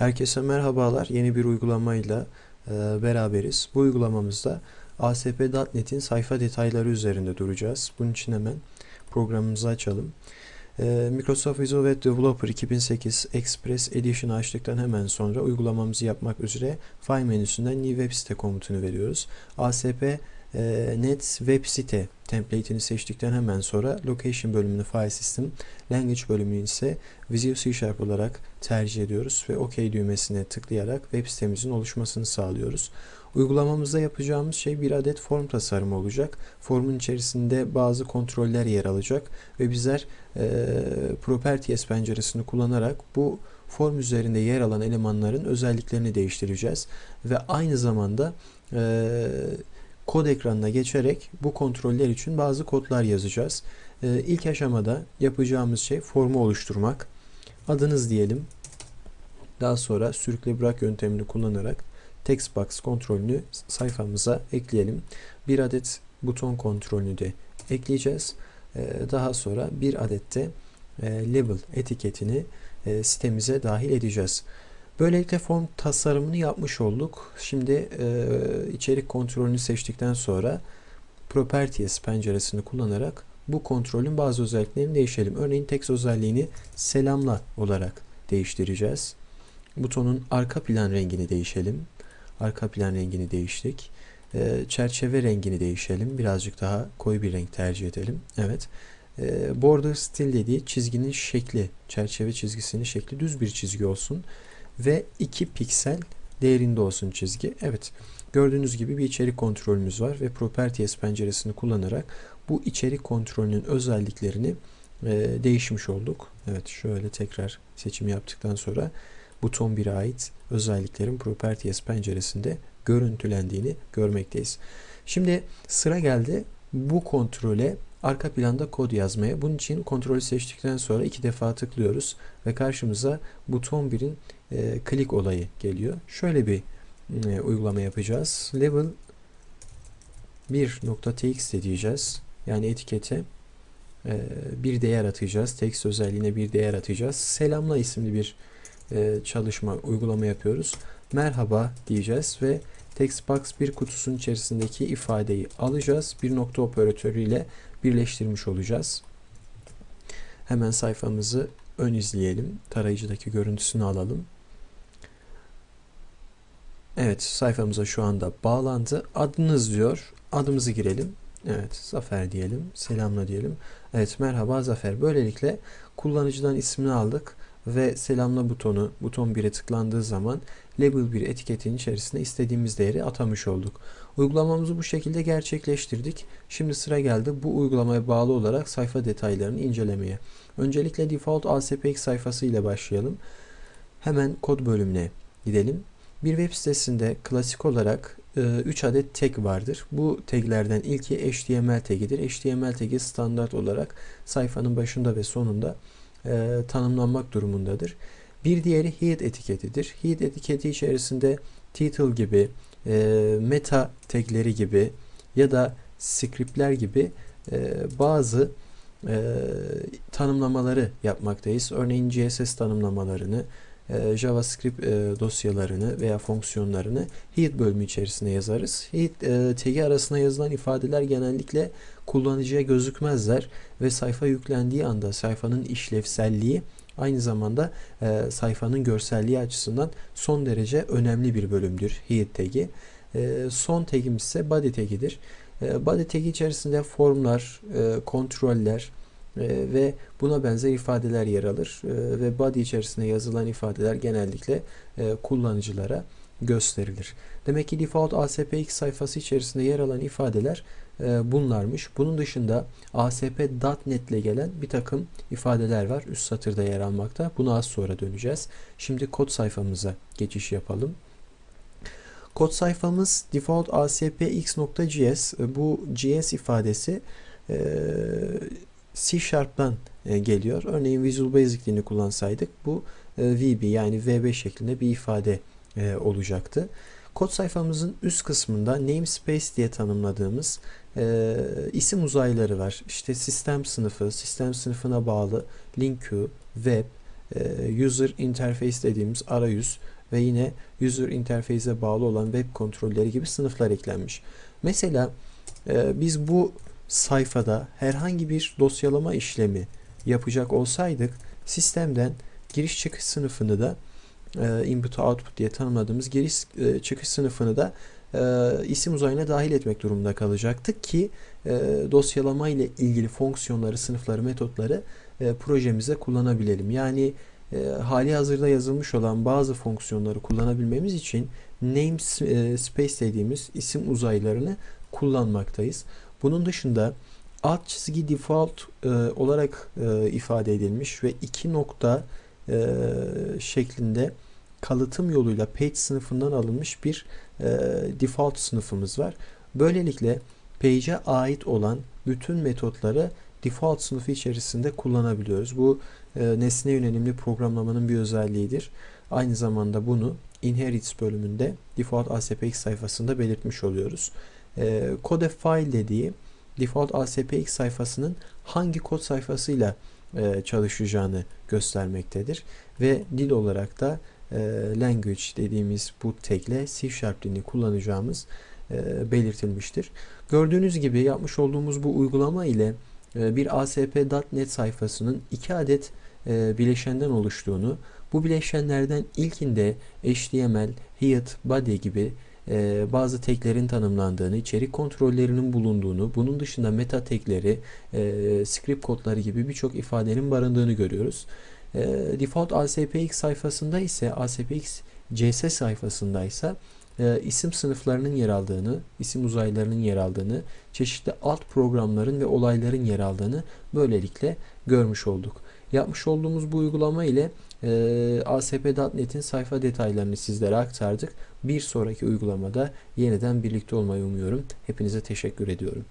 Herkese merhabalar. Yeni bir uygulamayla e, beraberiz. Bu uygulamamızda ASP.NET'in sayfa detayları üzerinde duracağız. Bunun için hemen programımızı açalım. E, Microsoft Visual Web Developer 2008 Express Edition açtıktan hemen sonra uygulamamızı yapmak üzere File menüsünden New Web Site komutunu veriyoruz. ASP e, Net Web Site template'ini seçtikten hemen sonra Location bölümünü File System, Language bölümünü ise Visual C Sharp olarak tercih ediyoruz ve OK düğmesine tıklayarak web sitemizin oluşmasını sağlıyoruz. Uygulamamızda yapacağımız şey bir adet form tasarımı olacak. Formun içerisinde bazı kontroller yer alacak ve bizler e, Properties penceresini kullanarak bu form üzerinde yer alan elemanların özelliklerini değiştireceğiz ve aynı zamanda e, kod ekranına geçerek bu kontroller için bazı kodlar yazacağız. Ee, ilk aşamada yapacağımız şey formu oluşturmak. Adınız diyelim. Daha sonra sürükle bırak yöntemini kullanarak text box kontrolünü sayfamıza ekleyelim. Bir adet buton kontrolünü de ekleyeceğiz. Ee, daha sonra bir adet de e, label etiketini e, sitemize dahil edeceğiz. Böylelikle form tasarımını yapmış olduk. Şimdi e, içerik kontrolünü seçtikten sonra Properties penceresini kullanarak bu kontrolün bazı özelliklerini değişelim. Örneğin text özelliğini selamla olarak değiştireceğiz. Butonun arka plan rengini değişelim. Arka plan rengini değiştik. E, çerçeve rengini değişelim. Birazcık daha koyu bir renk tercih edelim. Evet. E, border stil dediği çizginin şekli, çerçeve çizgisinin şekli düz bir çizgi olsun ve 2 piksel değerinde olsun çizgi. Evet gördüğünüz gibi bir içerik kontrolümüz var ve Properties penceresini kullanarak bu içerik kontrolünün özelliklerini e, değişmiş olduk. Evet şöyle tekrar seçim yaptıktan sonra buton 1'e ait özelliklerin Properties penceresinde görüntülendiğini görmekteyiz. Şimdi sıra geldi bu kontrole arka planda kod yazmaya. Bunun için kontrolü seçtikten sonra iki defa tıklıyoruz ve karşımıza buton 1'in e, klik olayı geliyor. Şöyle bir e, uygulama yapacağız. Level 1.txt diyeceğiz. Yani etikete e, bir değer atacağız. Text özelliğine bir değer atacağız. Selamla isimli bir e, çalışma, uygulama yapıyoruz. Merhaba diyeceğiz ve textbox bir kutusunun içerisindeki ifadeyi alacağız. Bir nokta operatörüyle birleştirmiş olacağız. Hemen sayfamızı ön izleyelim. Tarayıcıdaki görüntüsünü alalım. Evet sayfamıza şu anda bağlandı. Adınız diyor. Adımızı girelim. Evet Zafer diyelim. Selamla diyelim. Evet merhaba Zafer. Böylelikle kullanıcıdan ismini aldık ve selamla butonu buton 1'e tıklandığı zaman label bir etiketin içerisine istediğimiz değeri atamış olduk. Uygulamamızı bu şekilde gerçekleştirdik. Şimdi sıra geldi bu uygulamaya bağlı olarak sayfa detaylarını incelemeye. Öncelikle default ASPX sayfası ile başlayalım. Hemen kod bölümüne gidelim. Bir web sitesinde klasik olarak 3 e, adet tag vardır. Bu taglerden ilki HTML tagidir. HTML tagi standart olarak sayfanın başında ve sonunda e, tanımlanmak durumundadır. Bir diğeri head etiketidir. Head etiketi içerisinde title gibi, e, meta tagleri gibi ya da scriptler gibi e, bazı e, tanımlamaları yapmaktayız. Örneğin CSS tanımlamalarını, e, JavaScript e, dosyalarını veya fonksiyonlarını head bölümü içerisinde yazarız. Head e, tagi arasına yazılan ifadeler genellikle kullanıcıya gözükmezler ve sayfa yüklendiği anda sayfanın işlevselliği aynı zamanda sayfanın görselliği açısından son derece önemli bir bölümdür head tagi. son tagimiz ise body tagidir. body tagi içerisinde formlar, kontroller, e, ve buna benzer ifadeler yer alır e, ve body içerisinde yazılan ifadeler genellikle e, kullanıcılara gösterilir. Demek ki default ASP2 sayfası içerisinde yer alan ifadeler e, bunlarmış. Bunun dışında ASP.NET ile gelen bir takım ifadeler var. Üst satırda yer almakta. Buna az sonra döneceğiz. Şimdi kod sayfamıza geçiş yapalım. Kod sayfamız default ASPX.js. Bu JS ifadesi e, C Sharp'tan e, geliyor. Örneğin Visual Basic dilini kullansaydık bu e, VB yani VB şeklinde bir ifade e, olacaktı. Kod sayfamızın üst kısmında namespace diye tanımladığımız e, isim uzayları var. İşte sistem sınıfı, sistem sınıfına bağlı link queue, web, e, user interface dediğimiz arayüz ve yine user interface'e bağlı olan web kontrolleri gibi sınıflar eklenmiş. Mesela e, biz bu sayfada herhangi bir dosyalama işlemi yapacak olsaydık sistemden giriş çıkış sınıfını da e, input output diye tanımladığımız giriş e, sınıfını da e, isim uzayına dahil etmek durumunda kalacaktık ki dosyalama ile ilgili fonksiyonları, sınıfları, metotları projemize kullanabilelim. Yani hali hazırda yazılmış olan bazı fonksiyonları kullanabilmemiz için namespace dediğimiz isim uzaylarını kullanmaktayız. Bunun dışında alt çizgi default olarak ifade edilmiş ve iki nokta e, şeklinde kalıtım yoluyla page sınıfından alınmış bir e, default sınıfımız var. Böylelikle page'e ait olan bütün metotları default sınıfı içerisinde kullanabiliyoruz. Bu e, nesne yönelimli programlamanın bir özelliğidir. Aynı zamanda bunu inherits bölümünde default ASPX sayfasında belirtmiş oluyoruz. E, code file dediği default ASPX sayfasının hangi kod sayfasıyla e, çalışacağını göstermektedir. Ve dil olarak da e, language dediğimiz bu tagle C Sharp dilini kullanacağımız e, belirtilmiştir. Gördüğünüz gibi yapmış olduğumuz bu uygulama ile e, bir ASP.NET sayfasının iki adet e, bileşenden oluştuğunu, bu bileşenlerden ilkinde HTML, Hide, Body gibi e, bazı teklerin tanımlandığını, içerik kontrollerinin bulunduğunu, bunun dışında meta tekleri, e, script kodları gibi birçok ifadenin barındığını görüyoruz. E, default ASPX sayfasında ise ASPX CS sayfasında ise e, isim sınıflarının yer aldığını, isim uzaylarının yer aldığını, çeşitli alt programların ve olayların yer aldığını böylelikle görmüş olduk. Yapmış olduğumuz bu uygulama ile e, ASP.NET'in sayfa detaylarını sizlere aktardık. Bir sonraki uygulamada yeniden birlikte olmayı umuyorum. Hepinize teşekkür ediyorum.